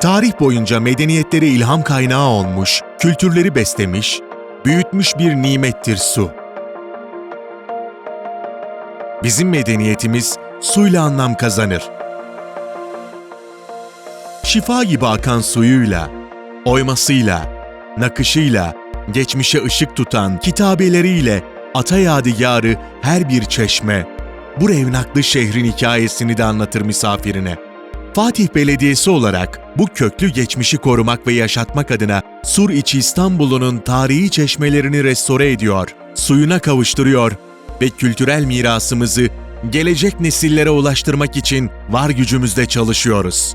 Tarih boyunca medeniyetlere ilham kaynağı olmuş, kültürleri beslemiş, büyütmüş bir nimettir su. Bizim medeniyetimiz suyla anlam kazanır. Şifa gibi akan suyuyla, oymasıyla, nakışıyla, geçmişe ışık tutan kitabeleriyle ata yadigarı her bir çeşme, bu revnaklı şehrin hikayesini de anlatır misafirine. Fatih Belediyesi olarak bu köklü geçmişi korumak ve yaşatmak adına Sur içi İstanbul'un tarihi çeşmelerini restore ediyor, suyuna kavuşturuyor ve kültürel mirasımızı gelecek nesillere ulaştırmak için var gücümüzle çalışıyoruz.